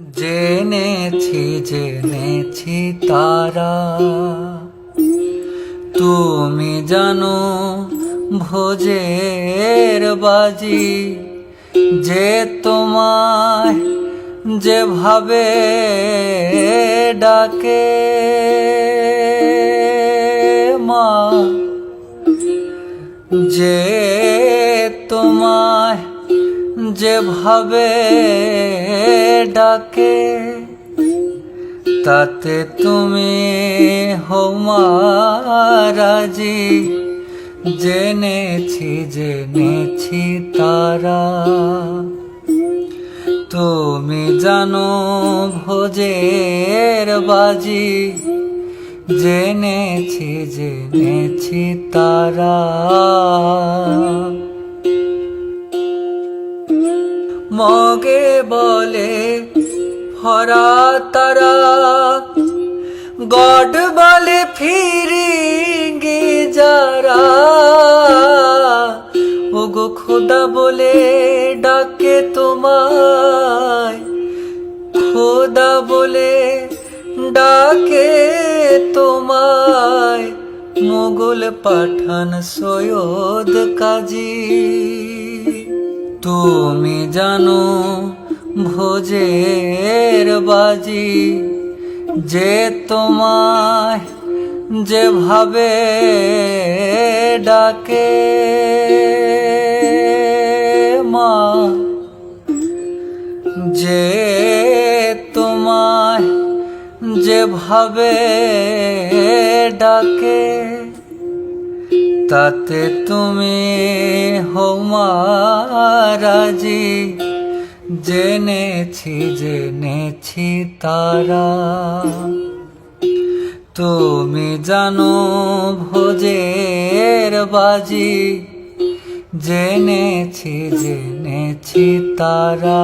জেনেছি জেনেছি তারা। তুমি জানো ভোজের বাজি যে তোমায় যেভাবে ডাকে। মা যে তোমায় যেভাবে ডাকে, তাতে তুমি হোমারাজি জেনেছি জেনেছি তারা। তুমি জানো ভোজের বাজি। জেনেছি জেনেছি তারা। মগে বলে ভরা তারা, গড বলে ফিরিঙ্গে যারা, ওগো খোদা বলে ডাকে তোমায়, খোদা বলে ডাকে তোমায়, মোগল পাঠান সৈয়দ কাজী। তুমি জানো ভোজের বাজি যে তোমায় যেভাবে ডাকে। মা যে তোমায় যেভাবে ডাকে। তাতে তুমি হোমারাজি জেনেছি জেনেছি তারা। তুমি জানো ভোজের বাজি। জেনেছি জেনেছি তারা।